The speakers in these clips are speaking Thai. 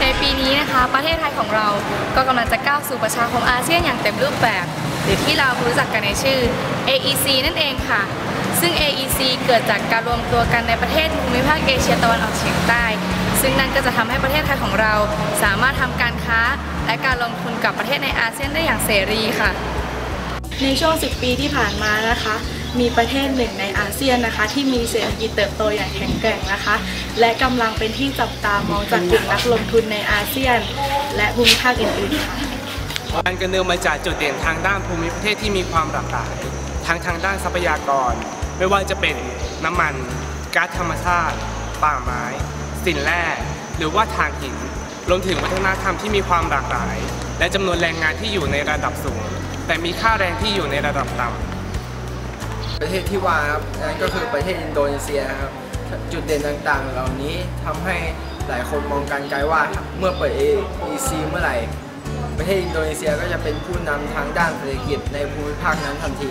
ในปีนี้นะคะประเทศไทยของเราก็กำลังจะก้าวสู่ประชาคมอาเซียนอย่างเต็มรูปแบบ หรือที่เรารู้จักกันในชื่อ AEC นั่นเองค่ะ ซึ่ง AEC เกิดจากการรวมตัวกันในประเทศภูมิภาคเอเชียตะวันออกเฉียงใต้ ซึ่งนั่นก็จะทำให้ประเทศไทยของเราสามารถทำการค้า และการลงทุนกับประเทศในอาเซียนได้อย่างเสรีค่ะ ในช่วง 10 ปีที่ผ่านมานะคะ มีประเทศหนึ่งในอาเซียนนะคะ ที่มีเศรษฐกิจเติบโตอย่างแข็งแกร่งนะคะ และกำลังเป็นที่จับตามองจากกลุ่มนักลงทุนในอาเซียน และภูมิภาคอื่นๆค่ะการกันเนินมาจากจุดเด่นทางด้านภูมิประเทศที่มีความหลากหลายทั้งทางด้านทรัพยากร ไม่ว่าจะเป็นน้ำมันก๊าซธรรมชาติ ป่าไม้ สินแร่หรือว่าถ่านหินรวมถึงวัฒนธรรมที่มีความหลากหลาย และจำนวนแรงงานที่อยู่ในระดับสูง แต่มีค่าแรงที่อยู่ในระดับต่ำ ประเทศที่ว่าครับนั่นก็คือประเทศอินโดนีเซียครับจุดเด่นต่างๆ เหล่านี้ทำให้หลายคนมองการไกลว่าเมื่อเปิด AEC เมื่อไหร่ ประเทศอินโดนีเซียก็จะเป็นผู้นำทางด้านเศรษฐกิจในภูมิภาคนั้นทันที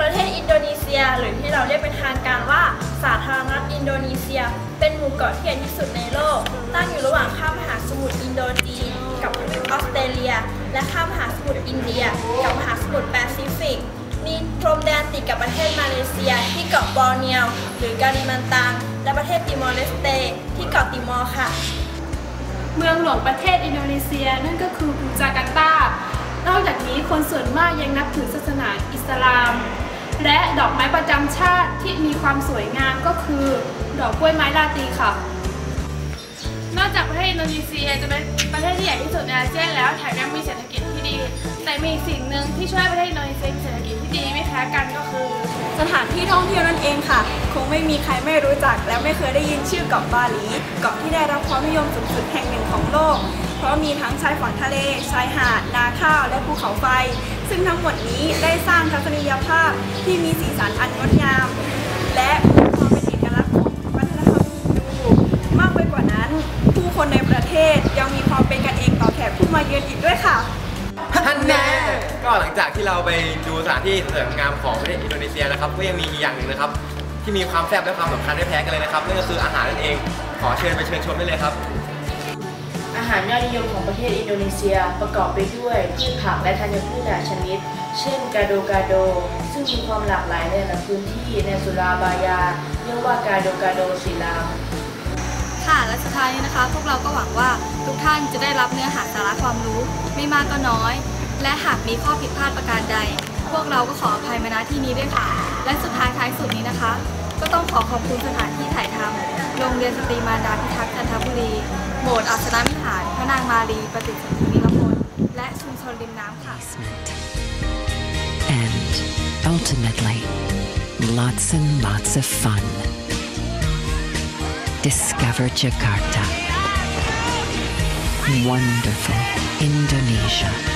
ประเทศอินโดนีเซียหรือที่เราเรียกเป็นทางการว่าสาธารณรัฐอินโดนีเซีย เป็นหมู่เกาะที่ใหญ่ที่สุดในโลก ตั้งอยู่ระหว่างข้ามมหาสมุทรอินโดจีนกับออสเตรเลีย และข้ามมหาสมุทรอินเดีย กับมหาสมุทรแปซิฟิก มีพรมแดนติดกับประเทศมาเลเซีย ที่เกาะบอร์เนียว หรือการิมันตัง และประเทศติมอร์เลสเต ที่เกาะติมอร์ค่ะ เมืองหลวงประเทศอินโดนีเซียนั่นก็คือจาการ์ตา นอกจากนี้คนส่วนมากยังนับถือศาสนาอิสลาม และดอกไม้ประจำชาติที่มีความสวยงามก็คือ ดอกกล้วยไม้ลาตีค่ะ นอกจากประเทศอินโดนีเซียจะเป็นประเทศที่ใหญ่ที่สุดในอาเซียนแล้วแถมยังมีเศรษฐกิจที่ดี แต่มีอีกสิ่งหนึ่งที่ช่วยให้ประเทศอินโดนีเซีย สถานที่ท่องเที่ยวนั่นเองค่ะ คงไม่มีใครไม่รู้จัก และไม่เคยได้ยินชื่อเกาะบาหลีเกาะที่ได้รับความนิยมสูงสุดแห่งหนึ่งของโลก เพราะมีทั้งชายฝั่งทะเล ชายหาด นาข้าว และภูเขาไฟ ซึ่งทั้งหมดนี้ได้สร้างทัศนียภาพที่มีสีสันอันงดงาม และความเป็นเอกลักษณ์ของวัฒนธรรมดูมากไปกว่านั้น ผู้คนในประเทศยังมีความเป็นกันเองต่อแขกผู้มาเยือนอีกด้วยค่ะ ท่นแน่ก็หลังจากที่เราไปดูสถานที่สวยงามของประเทศอินโดนีเซียนะครับก็ยังมีอีกอย่างหนึ่งนะครับ ที่มีความแซ่บและความสำคัญไม่แพ้กันเลยนะครับนั่นก็คืออาหารนั่นเองขอเชิญไปเชิญชมได้เลยครับอาหารยอดนิยมของประเทศอินโดนีเซียประกอบไปด้วยพืชผักและธัญพืชหลายชนิด เช่นกาโดกาโด ซึ่งมีความหลากหลายในแต่ละพื้นที่ในสุราบายาเรียกว่ากาโดกาโดศิลาม ค่ะ และสุดท้ายนี้นะคะ พวกเราก็หวังว่าทุกท่านจะได้รับเนื้อหาสาระความรู้ไม่มากก็น้อย และหากมีข้อผิดพลาดประการใด พวกเราก็ขออภัยมาณที่นี้ด้วยค่ะ และสุดท้ายท้ายสุดนี้นะคะ ก็ต้องขอขอบคุณสถานที่ถ่ายทำโรงเรียนสตรีมารดาพิทักษ์จันทบุรีโบสถ์อัศนวิหารพระนางมารีปฏิสันธินิรพลและชุมชนริมน้ำค่ะ And ultimately, lots and lots of fun. Discover Jakarta. Wonderful Indonesia.